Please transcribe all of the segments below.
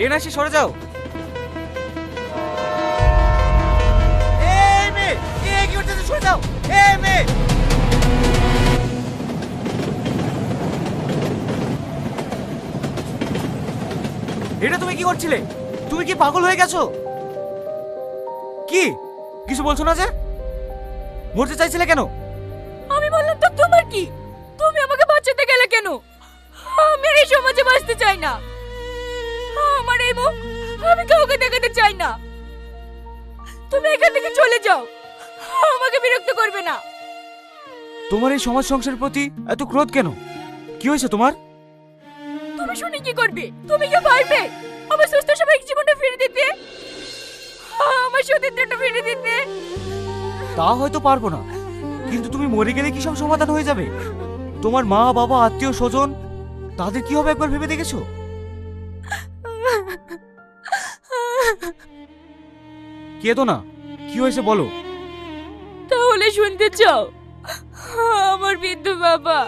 Train আসি সরে যাও। এই মেয়ে এই কি করতেছো? সরে যাও। এই মেয়ে। এটা তুমি কি করছিলে? তুমি কি পাগল হয়ে গেছো? কি? কিছু বলছো না যে? মরতে চাইছিলে কেন? আমি বললাম তো তোমার কি? তুমি আমাকে বাঁচাতে গেলে কেন? আমি এই সমাজে বাঁচতে চাই না। মুখ আমি কাউকে দেখাতে চাই না। তুমি এখান থেকে চলে যাও। আমাকে বিরক্ত করবে না। তোমার এই সমাজ সংসারের প্রতি এত ক্রোধ কেন? কি হয়েছে তোমার? তুমি শুনে কি করবে? তুমি কি পারবে? আমার সুস্থ স্বাভাবিক জীবনটা ফিরে দিতে? আমার সতীত্বটা ফিরে দিতে? তা হয়তো পারব না। কিন্তু তুমি মরে গেলে কি সব সমাধান হয়ে যাবে? তোমার মা বাবা আত্মীয় স্বজন তাদের কি হবে একবার ভেবে দেখেছ? কেদো না। কি হয়েছে বলো। তাহলে শুনতে চাও। আমার বৃদ্ধ বাবা।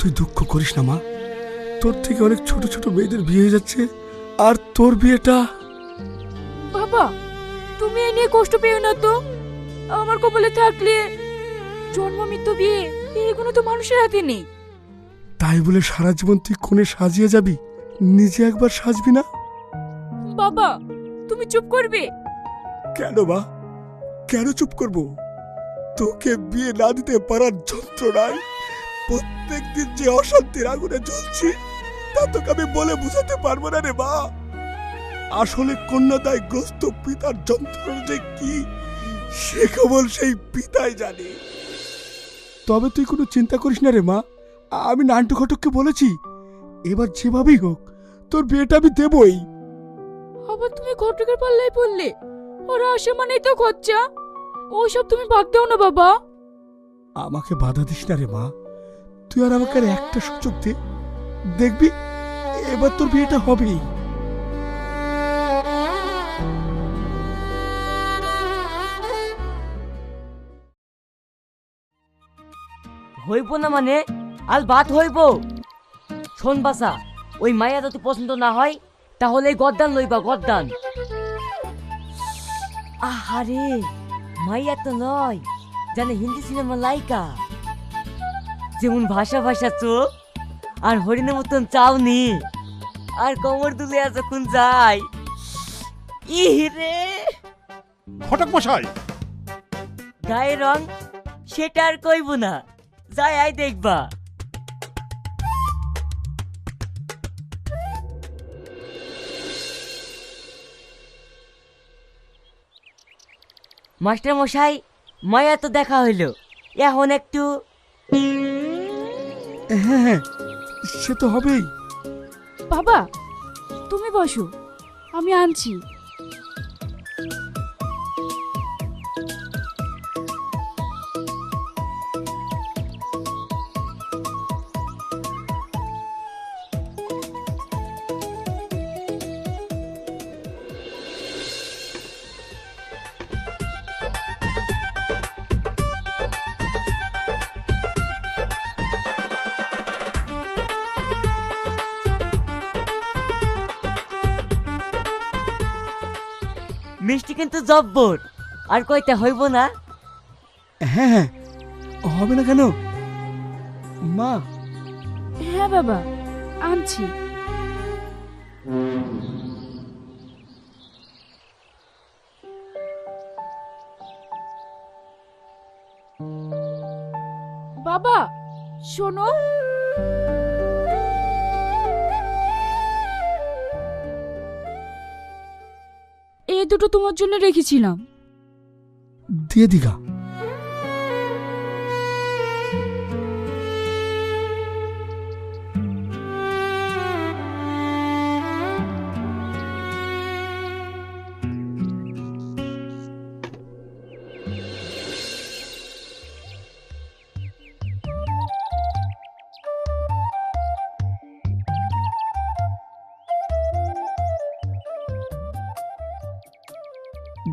তুই দুঃখ করিস না মা। তোর থেকে অনেক ছোট ছোট মেয়েদের বিয়ে হয়ে যাচ্ছে আর তোর বিয়েটা বাবা তুমি এ নিয়ে কষ্ট পেও না তো। আমার কপালে থাকলে জন্ম মৃত্যু বিয়ে এগুলো তো মানুষের হাতে নেই। তাই বলে সারা জীবন তুই কোণে সাজিয়ে যাবি? নিজে একবার সাজবি না? বাবা তুমি চুপ করবে। কেন মা? কেন চুপ করব? তোকে বিয়ে না দিতে পারার যন্ত্রণায় প্রত্যেক দিন যে অশান্তির আগুনে জ্বলছি তা তোকে আমি বলে বুঝাতে পারব না রে মা। আসলে কন্যাদায় গ্রস্ত পিতার যন্ত্রণা যে কি সে কেবল সেই পিতাই জানে। তবে তুই কোনো চিন্তা করিস না রে মা আমি নান্টু ঘটককে বলেছি এবার যেভাবেই হোক তোর বিয়েটা আমি দেবই। আবার তুমি ঘটকের পাল্লায় পড়লে ওরা আসে মানেই তো খরচা। ওসব তুমি ভাগ দাও না বাবা। আমাকে বাধা দিস না রে মা তুই আর আমাকে একটা সুযোগ দে। দেখবি, এবার তোর বিয়েটা হবেই। হইব না মানে? আজ ভাত হইব। শোন বাসা ওই মায়া যদি পছন্দ না হয়, তাহলে গদ্দান লইবা, গদ্দান। আহারে মাইয়া তো নয়, জানে হিন্দি সিনেমা লাইকা যেমন ভাষা ভাষা চোখ আর হরিণের মতন চাউনি। আর কোমর দুলে যখন যায় ইরে ঘটক মশাই। গায়ের রং সেটা আর কইব না। যাই আই দেখবা। মাস্টার মশাই মায়া তো দেখা হইল। এখন একটু হ্যাঁ হ্যাঁ সে তো হবেই। বাবা তুমি বসো আমি আনছি। মিষ্টি কিন্তু জব্বর। আর কইতে হইব না। হ্যাঁ হ্যাঁ। হবে না কেন? মা। হ্যাঁ বাবা। আনছি। বাবা শোনো। দুটো তোমার জন্য রেখেছিলাম। দিয়ে দিগা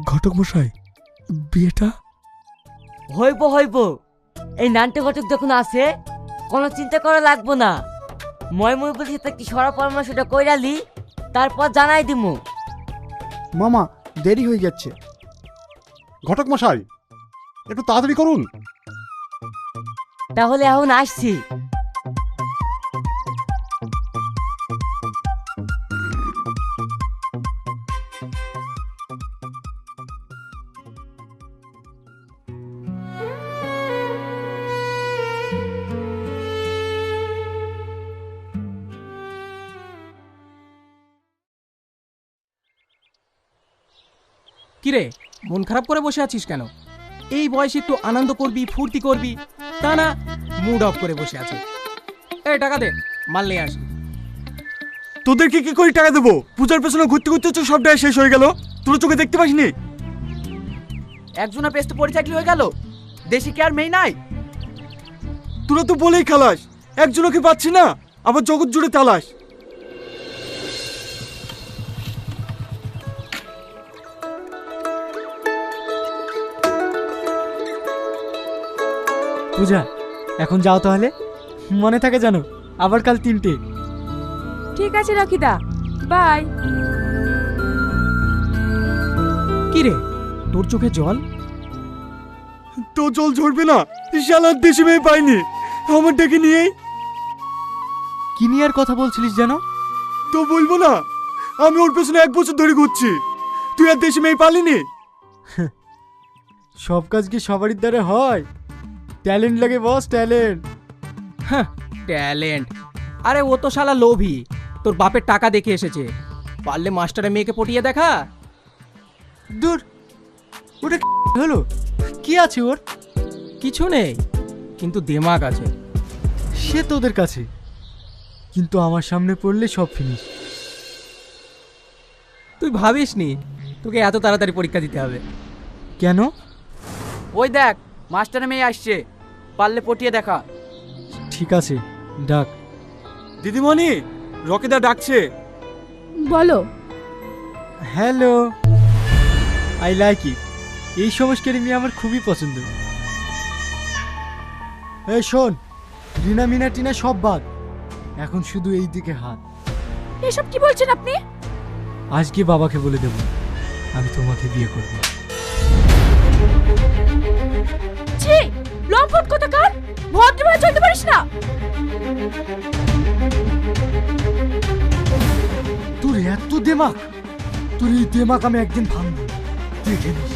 ঘটক মশাই বিয়েটা? হইব হইব। এই নানটে ঘটক যখন আছে কোনো চিন্তা করা লাগবো না। মই মই বলছি তা কি সরা পরামর্শটা কইরালি তারপর জানাই দিমু। মামা দেরি হয়ে যাচ্ছে। ঘটক মশাই একটু তাড়াতাড়ি করুন। তাহলে এখন আসছি। কিরে মন খারাপ করে বসে আছিস কেন? এই বয়সে একটু আনন্দ করবি ফুর্তি করবি তা না মুড অফ করে বসে আছে এই টাকা দে মাল নিয়ে আসি তোদেরকে কি করে টাকা দেবো? পূজার পেছনে ঘুরতে ঘুরতে তো সব টাকা শেষ হয়ে গেল। তোরা চোখে দেখতে পাসনি? একজনের পেস্ট পরিচাকলি হয়ে গেল। দেশি কি আর মেয়ে নাই? তোরা তো বলেই খালাস একজনকে পাচ্ছি না? আবার জগৎ জুড়ে তালাশ পূজা এখন যাও তাহলে। মনে থাকে জানো আবার কাল তিনটে। ঠিক আছে রাখিদা বাই। কিরে তোর চোখে জল? তো জল ঝরবে না শালার দেশে মেয়ে পাইনি আমার ডেকে নিয়েই। কি নিয়ে আর কথা বলছিলিস যেন? তো বলব না আমি ওর পেছনে এক বছর ধরে ঘুরছি তুই আর দেশে মেয়ে পালিনি? সব কাজ কি সবারই দ্বারা হয়? ট্যালেন্ট লাগে বস ট্যালেন্ট। ট্যালেন্ট। আরে ও তো শালা লোভী। তোর বাপের টাকা দেখে এসেছে। পারলে মাস্টারে মেয়েকে পটিয়ে দেখা। দূর ওটা হলো? কি আছে ওর? কিছু নেই কিন্তু দেমাগ আছে। সে তোদের কাছে। কিন্তু আমার সামনে পড়লে সব ফিনিশ তুই ভাবিস নি তোকে এত তাড়াতাড়ি পরীক্ষা দিতে হবে। কেন? ওই দেখ মাস্টার মেয়ে আসছে। পারলে পটিয়ে দেখা। ঠিক আছে ডাক। দিদিমণি রকিদা ডাকছে। বলো। Hello I like it. এই সংস্কারী মেয়ে আমার খুবই পছন্দ। এই শোন রিনা মিনা টিনা সব বাদ। এখন শুধু এই দিকে হাত। এসব কি বলছেন আপনি? আজকে বাবাকে বলে দেব আমি তোমাকে বিয়ে করব। ছি! লম্পট কোথাকার? ভদ্রভাবে চলতে পারিস না। তোর এত দেমাক। তোর এই দেমাক আমি একদিন ভাঙবো। দেখে নিস।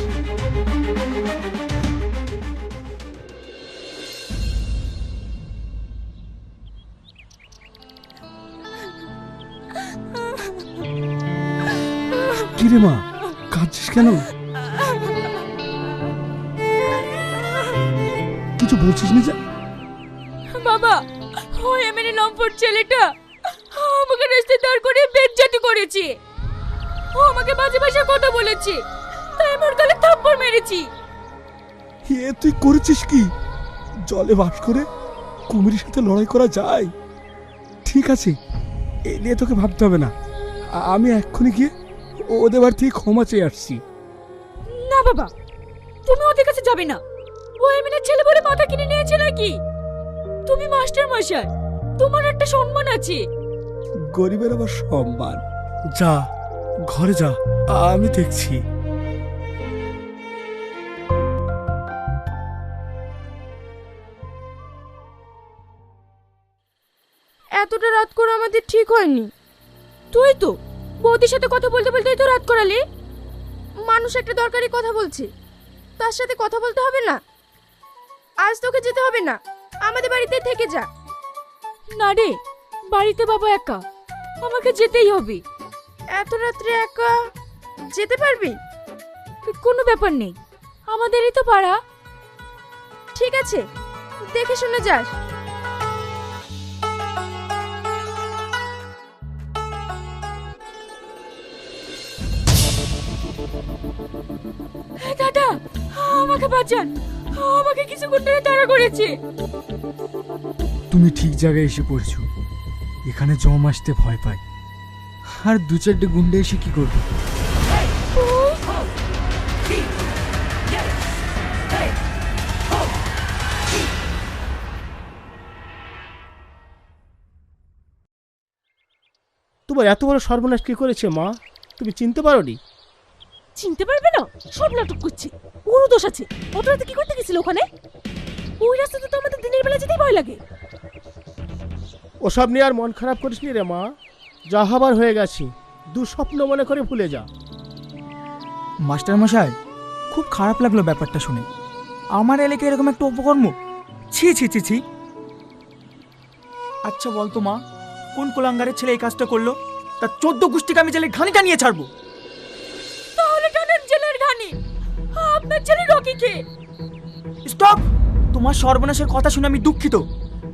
কিরে মা, কাঁদছিস কেন? বলছিস না যে বাবা ওই এমনি লম্পট ছেলেটা আমাকে রাস্তায় দাঁড় করে বেজ্জাতি করেছে। ও আমাকে বাজে ভাষায় কথা বলেছে তাই মোর গালে থাপ্পড় মেরেছি। এ তুই করেছিস কি? জলে বাস করে কুমিরের সাথে লড়াই করা যায়? ঠিক আছে এ নিয়ে তোকে ভাবতে হবে না। আ- আমি এক্ষুনি গিয়ে ওদের বাড়ি থেকে ক্ষমা চেয়ে আসছি। না বাবা তুমি ওদের কাছে যাবে না। এমনি ছেলে বলে মাথা কিনে নিয়েছে নাকি? তুমি মাস্টার মশাই তোমার একটা সম্মান আছে। গরিবের আবার সম্মান? যা ঘরে যা আমি দেখছি। এতটা রাত করা আমাদের ঠিক হয়নি। তুই তো বৌদির সাথে কথা বলতে বলতেই তো রাত করালি। মানুষ একটা দরকারি কথা বলছে। তার সাথে কথা বলতে হবে না। আজ তোকে যেতে হবে না। আমাদের বাড়িতে থেকে যা। না রে বাড়িতে বাবা একা। আমাকে যেতেই হবে। এত রাত্রে একা যেতে পারবি? কোনো ব্যাপার নেই। আমাদেরই তো পাড়া। ঠিক আছে দেখে শুনে যাস। দাদা আমাকে বাঁচান। আমাকে কিছু করতে তাড়া করেছে। তুমি ঠিক জায়গায় এসে পড়ছো। এখানে জম আসতে ভয় পাই আর দু চারটে গুন্ডে এসে কি করবে? তোমার এত বড় সর্বনাশ কি করেছে মা? তুমি চিনতে পারোনি? চিনতে পারবে না? সব নাটক করছে। ওরও দোষ আছে। অত রাতে কি করতে গেছিল ওখানে? ওই রাস্তাতে তো আমাদের দিনের বেলা যেতেই ভয় লাগে। ওসব নিয়ে আর মন খারাপ করিস নি রে মা। যা হবার হয়ে গেছে। দুঃস্বপ্ন মনে করে ভুলে যা। মাস্টার মশাই খুব খারাপ লাগল ব্যাপারটা শুনে। আমার এলাকায় এরকম একটা উপকর্ম? ছি ছি ছি ছি। আচ্ছা বলতো মা কোন কোলাঙ্গারের ছেলে এই কাজটা করল? তার চোদ্দ গোষ্ঠীকে আমি জেলে ঘানিটা নিয়ে ছাড়বো। আপনার ছেলে রকি কে? স্টপ তোমার সর্বনাশের কথা শুনে আমি দুঃখিত।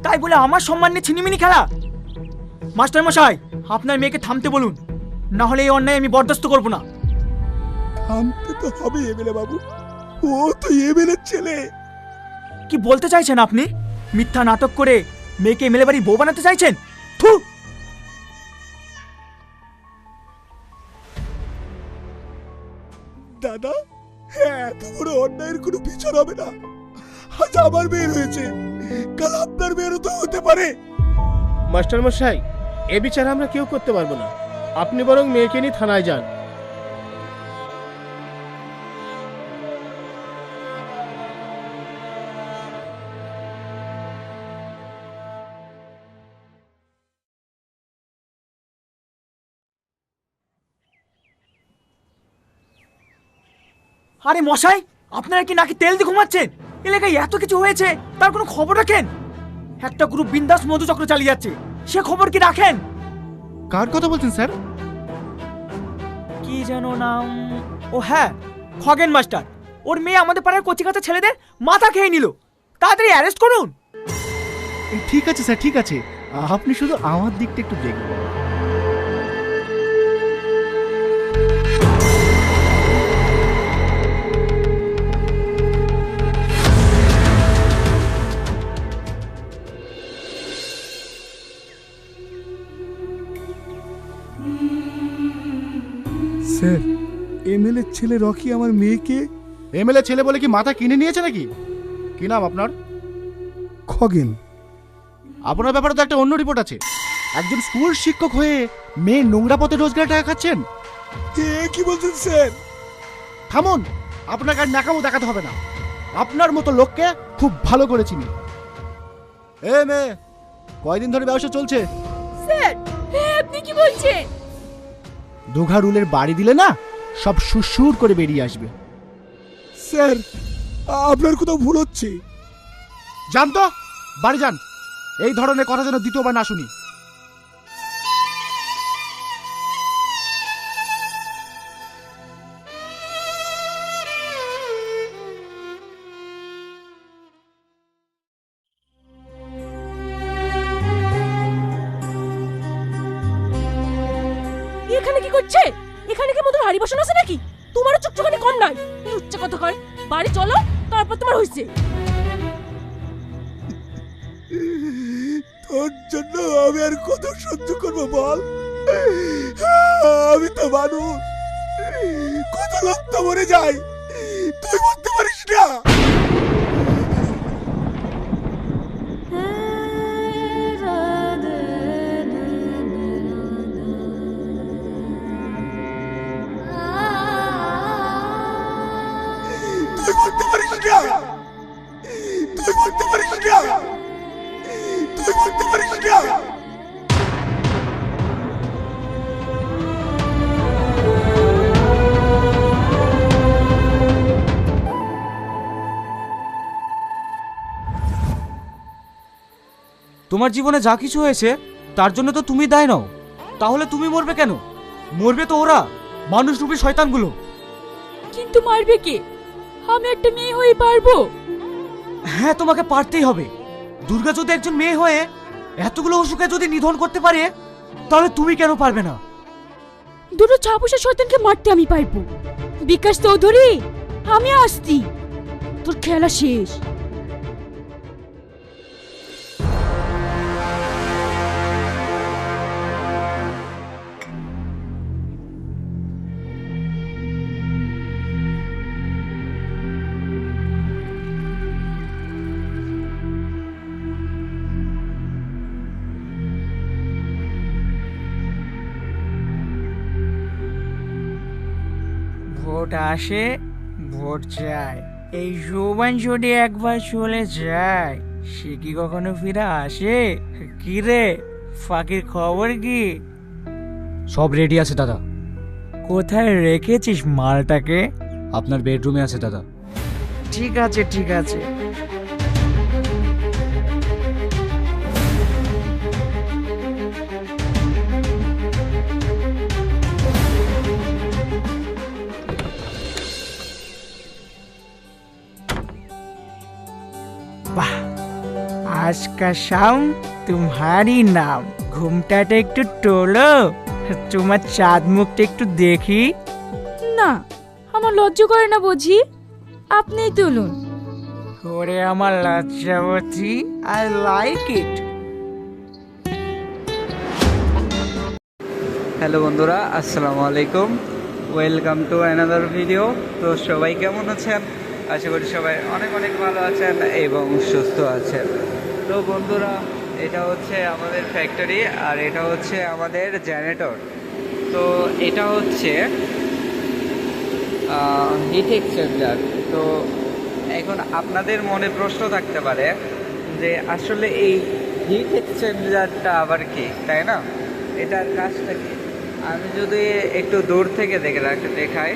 তাই বলে আমার সম্মান নিয়ে ছিনিমিনি খেলা? মাস্টার মশাই আপনার মেয়েকে থামতে বলুন। না হলে এই অন্যায় আমি বরদাস্ত করব না। থামতে তো হবে এমএলএ বাবু। ও তো এমএলএ ছেলে। কি বলতে চাইছেন আপনি? মিথ্যা নাটক করে মেয়েকে এমএলএ বাড়ি বউ বানাতে চাইছেন? থু! দাদা এত বড় অন্যায়ের কোনো বিচার হবে না। আজ আমার মেয়ের হয়েছে কাল আপনার মেয়েরও তো হতে পারে। মাস্টার মশাই এ বিচার আমরা কেউ করতে পারব না। আপনি বরং মেয়েকে নিয়ে থানায় যান। আরে মশাই আপনারা কি নাকি তেল দিয়ে ঘুমাচ্ছেন? এলাকায় এত কিছু হয়েছে তার কোনো খবর রাখেন? একটা গ্রুপ বিন্দাস মধুচক্র চালিয়ে যাচ্ছে সে খবর কি রাখেন? কার কথা বলছেন স্যার? কি যেন নাম? ও হ্যাঁ খগেন মাস্টার। ওর মেয়ে আমাদের পাড়ার কচিকাচা ছেলেদের মাথা খেয়ে নিল। তাড়াতাড়ি অ্যারেস্ট করুন। ঠিক আছে স্যার ঠিক আছে। আপনি শুধু আমার দিকটা একটু দেখবেন। স্যার এমএলএ ছেলে রকি আমার মেয়েকে এমএলএ ছেলে বলে কি মাথা কিনে নিয়েছে নাকি? কি নাম আপনার? খগেন। আপনার ব্যাপারে তো একটা অন্য রিপোর্ট আছে। একজন স্কুল শিক্ষক হয়ে মেয়ে নোংরা পথে রোজগার টাকা খাচ্ছেন। কি বলছেন স্যার? থামুন আপনাকে আর নাকামো দেখাতে হবে না। আপনার মতো লোককে খুব ভালো করে চিনি। এ মেয়ে কয়দিন ধরে ব্যবসা চলছে? স্যার আপনি কি বলছেন? দুঘা রুলের বাড়ি দিলে না সব সুসুর করে বেরিয়ে আসবে। স্যার আপনার কোথাও ভুল হচ্ছে। যান তো বাড়ি যান। এই ধরনের কথা যেন দ্বিতীয়বার না শুনি। তোর জন্য আমি আর কত সহ্য করব, বল? আমি তো মানুষ। কত লোক তো মরে যায়। তুই বলতে পারিস না। তোমার জীবনে যা কিছু হয়েছে তার জন্য তো তুমি দায় নাও। তাহলে তুমি মরবে কেন? মরবে তো ওরা মানুষ রূপী শয়তানগুলো। কিন্তু মারবে কে? আমি একটা মেয়ে হয়ে পারব। হ্যাঁ তোমাকে পারতেই হবে। দুর্গা যদি একজন মেয়ে হয়ে এতগুলো অসুখে যদি নিধন করতে পারে তাহলে তুমি কেন পারবে না? দুটো ছাপুষা শয়তানকে মারতে আমি পারব। বিকাশ চৌধুরী আমি আসছি। তোর খেলা শেষ। ভোট আসে ভোট যায়। এই জোবান যদি একবার চলে যায় সে কি কখনো ফিরে আসে? কি রে ফাঁকির খবর কি? সব রেডি আছে দাদা। কোথায় রেখেছিস মালটাকে? আপনার বেডরুমে আছে দাদা। ঠিক আছে ঠিক আছে। শাম তোমারই নাম। ঘুমটাটা একটু টোলো তোমার চাঁদ মুখটা একটু দেখি। না আমার লজ্জা করে না বুঝি। আপনিই তুলুন। ওরে আমার লজ্জাবতী আই লাইক ইট হ্যালো বন্ধুরা আসসালামু আলাইকুম। ওয়েলকাম টু অ্যানাদার ভিডিও তো সবাই কেমন আছেন? আশা করি সবাই অনেক অনেক ভালো আছেন এবং সুস্থ আছেন। তো বন্ধুরা, এটা হচ্ছে আমাদের ফ্যাক্টরি আর এটা হচ্ছে আমাদের জেনারেটর তো এটা হচ্ছে হিট এক্সচেঞ্জার তো এখন আপনাদের মনে প্রশ্ন থাকতে পারে যে আসলে এই হিট এক্সচেঞ্জারটা আবার কি, তাই না? এটার কাজটা কি? আমি যদি একটু দূর থেকে দেখে দেখাই।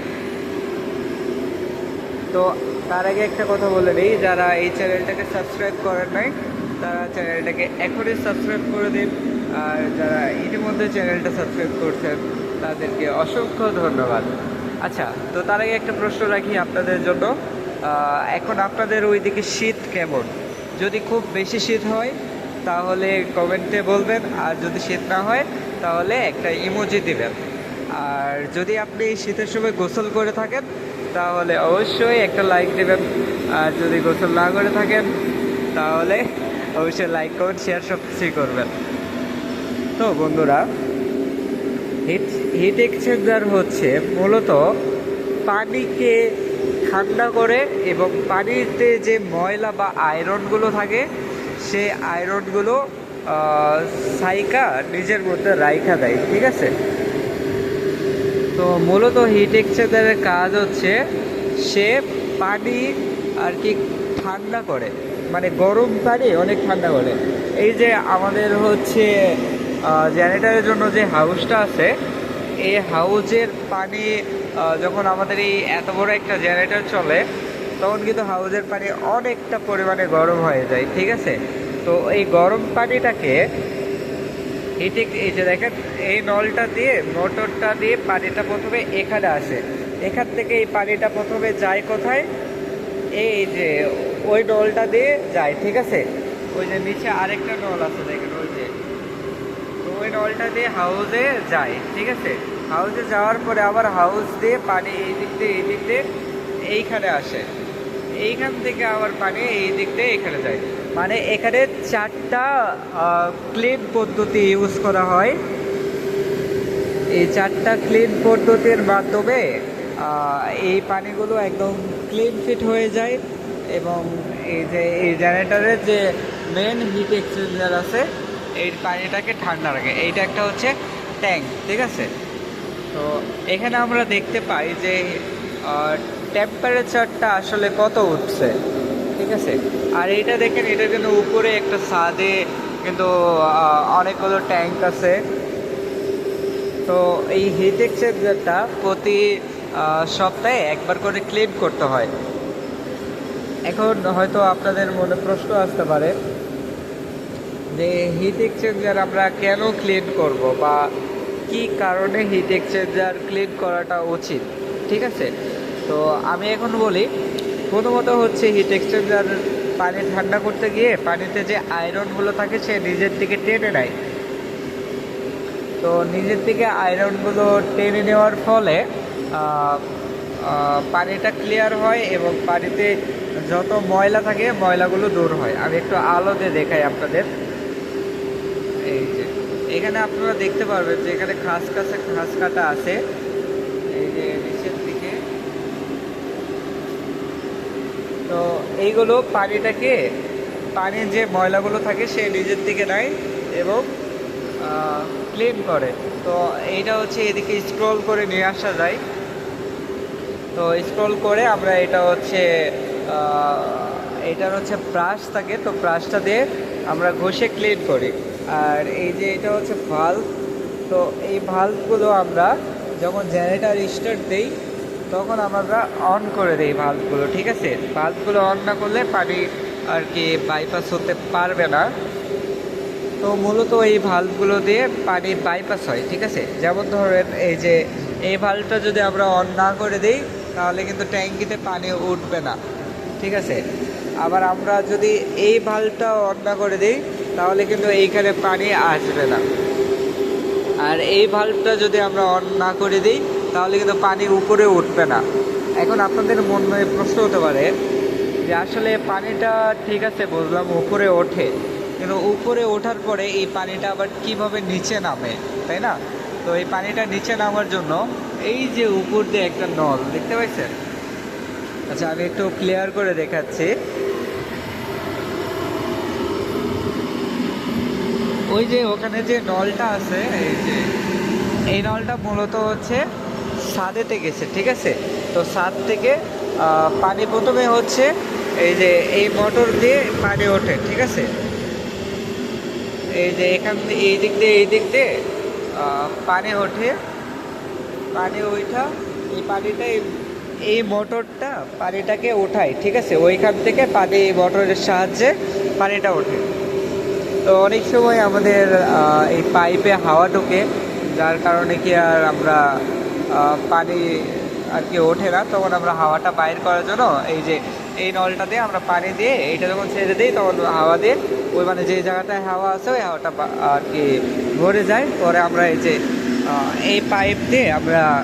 তো তার আগে একটা কথা বলে দিই যারা এই চ্যানেলটাকে সাবস্ক্রাইব করেন নাই তারা চ্যানেলটাকে এখনই সাবস্ক্রাইব করে দিন। আর যারা ইতিমধ্যে চ্যানেলটা সাবস্ক্রাইব করছেন, তাদেরকে অসংখ্য ধন্যবাদ। আচ্ছা তো তার আগে একটা প্রশ্ন রাখি আপনাদের জন্য। এখন আপনাদের ওইদিকে শীত কেমন? যদি খুব বেশি শীত হয়, তাহলে কমেন্টে বলবেন। আর যদি শীত না হয়, তাহলে একটা ইমোজি দিবেন। আর যদি আপনি শীতের সময় গোসল করে থাকেন, তাহলে অবশ্যই একটা লাইক দেবেন। আর যদি গোসল না করে থাকেন, তাহলে অবশ্যই লাইক কমেন্ট শেয়ার সব কিছুই করবেন। তো বন্ধুরা হিট হিট এক্সচেঞ্জার হচ্ছে মূলত পানিকে ঠান্ডা করে এবং পানিতে যে ময়লা বা আয়রনগুলো থাকে সে আয়রনগুলো সাইকা নিজের মধ্যে রাইখা দেয়, ঠিক আছে? তো মূলত হিট এক্সচেঞ্জারের কাজ হচ্ছে সে পানি আর কি ঠান্ডা করে। মানে গরম পানি, অনেক ঠান্ডা করে এই যে আমাদের হচ্ছে জেনারেটারের জন্য যে হাউসটা আছে, এই হাউজের পানি যখন আমাদের এই এত বড় একটা জেনারেটর চলে, তখন কিন্তু হাউজের পানি অনেকটা পরিমাণে গরম হয়ে যায়, ঠিক আছে? তো এই গরম পানিটাকে এটি এই যে দেখেন, এই নলটা দিয়ে, মোটরটা দিয়ে পানিটা প্রথমে এখানে আসে। এখান থেকে এই পানিটা প্রথমে যায় কোথায়? এই যে ওই নলটা দিয়ে যায়, ঠিক আছে? ওই যে নিচে আরেকটা নল আছে, দেখেন ওই যে। ওই নলটা দিয়ে হাউসে যায়, ঠিক আছে? হাউসে যাওয়ার পরে আবার হাউস দিয়ে পানি এই দিক দিয়ে, এই দিক দিয়ে এইখানে আসে। এইখান থেকে আবার পানি এই দিক দিয়ে এখানে যায়। মানে এখানে চারটা ক্লিন পদ্ধতি ইউজ করা হয়। এই চারটা ক্লিন পদ্ধতির মাধ্যমে এই পানিগুলো একদম ক্লিন ফিট হয়ে যায়। এবং এই যে, এই জেনারেটরের যে মেন হিট এক্সচেঞ্জার আছে এই পানিটাকে ঠান্ডা রাখে। এইটা একটা হচ্ছে ট্যাঙ্ক ঠিক আছে? তো এখানে আমরা দেখতে পাই যে টেম্পারেচারটা আসলে কত উঠছে, ঠিক আছে? আর এটা দেখেন, এটা কিন্তু উপরে একটা ছাদে কিন্তু অনেকগুলো ট্যাঙ্ক আছে। তো এই হিট এক্সচেঞ্জারটা প্রতি সপ্তাহে একবার করে ক্লিন করতে হয়। এখন হয়তো আপনাদের মনে প্রশ্ন আসতে পারে যে হিট এক্সচেঞ্জার আমরা কেন ক্লিন করব বা কি কারণে হিট এক্সচেঞ্জার ক্লিন করাটা উচিত, ঠিক আছে? তো আমি এখন বলি, প্রথমত হচ্ছে হিট এক্সচেঞ্জার পানি ঠান্ডা করতে গিয়ে পানিতে যে আয়রনগুলো থাকে সে নিজের দিকে টেনে নেয়। তো নিজের দিকে আয়রনগুলো টেনে নেওয়ার ফলে পানিটা ক্লিয়ার হয় এবং পানিতে যত ময়লা থাকে, ময়লাগুলো দূর হয়। আমি একটু আলোতে দেখাই আপনাদের। এই যে, এখানে আপনারা দেখতে পারবেন যে এখানে ঘাস কাছে ঘাস কাটা আছে। এই যে নিচের দিকে। তো এইগুলো পানিটাকে পানির যে ময়লাগুলো থাকে সে নিজের দিকে নেয় এবং ক্লিন করে। তো এইটা হচ্ছে এদিকে স্ক্রল করে নিয়ে আসা যায়। তো স্ক্রল করে আমরা এটা হচ্ছে এটার হচ্ছে ব্রাশ থাকে, তো ব্রাশটা দিয়ে আমরা ঘষে ক্লিন করি। আর এই যে এটা হচ্ছে ভাল্ব তো এই ভাল্বগুলো আমরা যখন জেনারেটার স্টার্ট দেই, তখন আমরা অন করে দিই ভাল্বগুলো ঠিক আছে? ভাল্বগুলো অন না করলে পানি আর কি বাইপাস হতে পারবে না। তো মূলত এই ভাল্বগুলো দিয়ে পানি বাইপাস হয়, ঠিক আছে? যেমন ধরেন এই যে, এই ভাল্বটা যদি আমরা অন না করে দিই, তাহলে কিন্তু ট্যাঙ্কিতে পানি উঠবে না। ঠিক আছে? আবার আমরা যদি এই ভাল্বটা অন না করে দিই, তাহলে কিন্তু এইখানে পানি আসবে না। আর এই ভাল্বটা যদি আমরা অন না করে দিই, তাহলে কিন্তু পানি উপরে উঠবে না। এখন আপনাদের মনে প্রশ্ন হতে পারে যে আসলে পানিটা ঠিক আছে বুঝলাম উপরে ওঠে, কিন্তু উপরে ওঠার পরে এই পানিটা আবার কীভাবে নিচে নামে, তাই না? তো এই পানিটা নিচে নামার জন্য এই যে উপর দিয়ে একটা নল, দেখতে পাচ্ছেন আচ্ছা আমি একটু ক্লিয়ার করে দেখাচ্ছি। ওই যে ওখানে যে নলটা আছে, এই যে, এই নলটা মূলত হচ্ছে ছাদেতে গেছে, ঠিক আছে? তো ছাদ থেকে পানি প্রথমে হচ্ছে এই যে এই মোটর দিয়ে পানি ওঠে, ঠিক আছে? এই যে এখান থেকে এই দিক দিয়ে, এই দিক দিয়ে পানি ওঠে। পানি ওইটা, এই পানিটা এই- মোটরটা পানিটাকে ওঠায়, ঠিক আছে? ওইখান থেকে পানি মোটরের সাহায্যে পানিটা ওঠে। তো অনেক সময় আমাদের এই পাইপে হাওয়া ঢোকে, যার কারণে কি আর আমরা পানি আর কি ওঠে না। তখন আমরা হাওয়াটা বাইর করার জন্য এই যে, এই নলটা দিয়ে আমরা পানি দিয়ে এইটা যখন ছেড়ে দিই, তখন হাওয়া দিয়ে ওই মানে যে জায়গাটায় হাওয়া আছে, ওই হাওয়াটা আর কি ভরে যায়। পরে আমরা এই যে এই পাইপ দিয়ে আমরা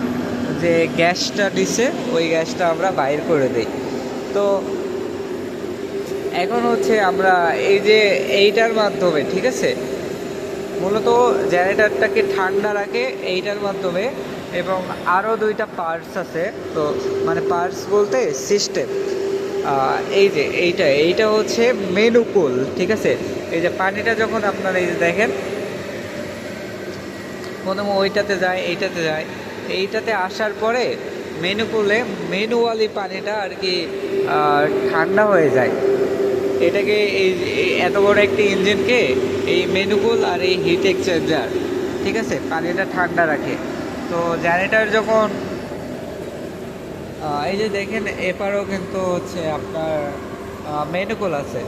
যে গ্যাসটা দিছে, ওই গ্যাসটা আমরা বাইর করে দিই। তো এখন হচ্ছে আমরা এই যে এইটার মাধ্যমে, ঠিক আছে? মূলত জেনারেটারটাকে ঠান্ডা রাখে এইটার মাধ্যমে এবং আরও দুইটা পার্টস আছে। তো মানে পার্টস বলতে সিস্টেম এই যে এইটা এইটা হচ্ছে মেনুকুল ঠিক আছে? এই যে পানিটা যখন আপনারা এই যে দেখেন, প্রথমে ওইটাতে যায়, এইটাতে যায়। এইটাতে আসার পরে মেনুকুলে মেনুওয়ালি পানিটা আর কি ঠান্ডা হয়ে যায়। এটাকে এই এত বড় একটি ইঞ্জিনকে এই মেনুকুল আর এই হিট এক্সচেঞ্জার ঠিক আছে? পানিটা ঠান্ডা রাখে। তো জেনারেটার যখন এই যে দেখেন, এপারেও কিন্তু হচ্ছে আপনার মেনুকুল আছে।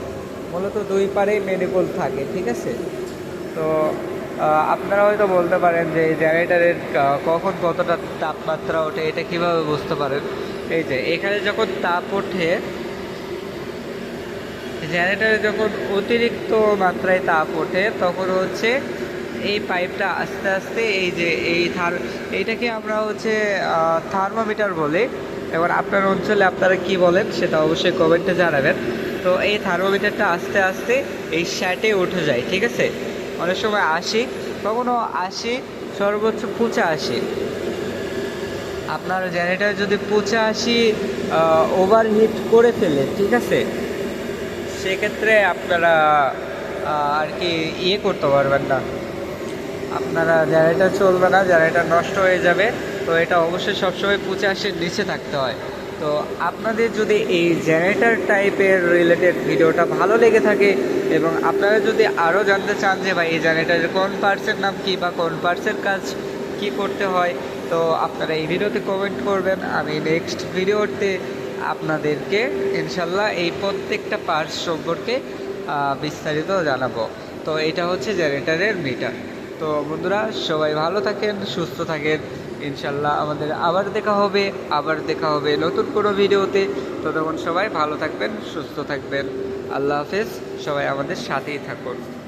মূলত দুই পারেই মেনুকুল থাকে, ঠিক আছে? তো আপনারা হয়তো বলতে পারেন যে এই জেনারেটারের কখন কতটা তাপমাত্রা ওঠে, এটা কীভাবে বুঝতে পারেন? এই যে, এখানে যখন তাপ ওঠে জেনারেটারে যখন অতিরিক্ত মাত্রায় তাপ ওঠে, তখন হচ্ছে এই পাইপটা আস্তে আস্তে এই যে, এই থার, এইটাকে আমরা হচ্ছে থার্মোমিটার বলি। এবার আপনার অঞ্চলে আপনারা কি বলেন, সেটা অবশ্যই কমেন্টে জানাবেন। তো এই থার্মোমিটারটা আস্তে আস্তে এই শ্যাটে উঠে যায়, ঠিক আছে? অনেক সময় আশি কখনো আশি সর্বোচ্চ পঁচাশি আপনার জেনারেটার যদি পঁচাশি ওভারহিট করে ফেলে, ঠিক আছে? সেক্ষেত্রে আপনারা আর কি ইয়ে করতে পারবেন না। আপনারা জেনারেটার চলবে না জেনারেটার নষ্ট হয়ে যাবে। তো এটা অবশ্যই সবসময় পঁচাশির নিচে থাকতে হয়। তো আপনাদের যদি এই জেনারেটার টাইপের রিলেটেড ভিডিওটা ভালো লেগে থাকে এবং আপনারা যদি আরও জানতে চান যে ভাই এই জেনারেটারের কোন পার্টসের নাম কি বা কোন পার্টসের কাজ কি করতে হয়, তো আপনারা এই ভিডিওতে কমেন্ট করবেন। আমি নেক্সট ভিডিওতে আপনাদেরকে ইনশাল্লাহ এই প্রত্যেকটা পার্টস সম্পর্কে বিস্তারিত জানাব। তো এটা হচ্ছে জেনারেটারের মিটার তো বন্ধুরা, সবাই ভালো থাকেন, সুস্থ থাকেন। ইনশাল্লাহ আমাদের আবার দেখা হবে, আবার দেখা হবে নতুন কোনো ভিডিওতে। ততক্ষণ সবাই ভালো থাকবেন, সুস্থ থাকবেন। আল্লাহ হাফেজ, সবাই আমাদের সাথেই থাকুন।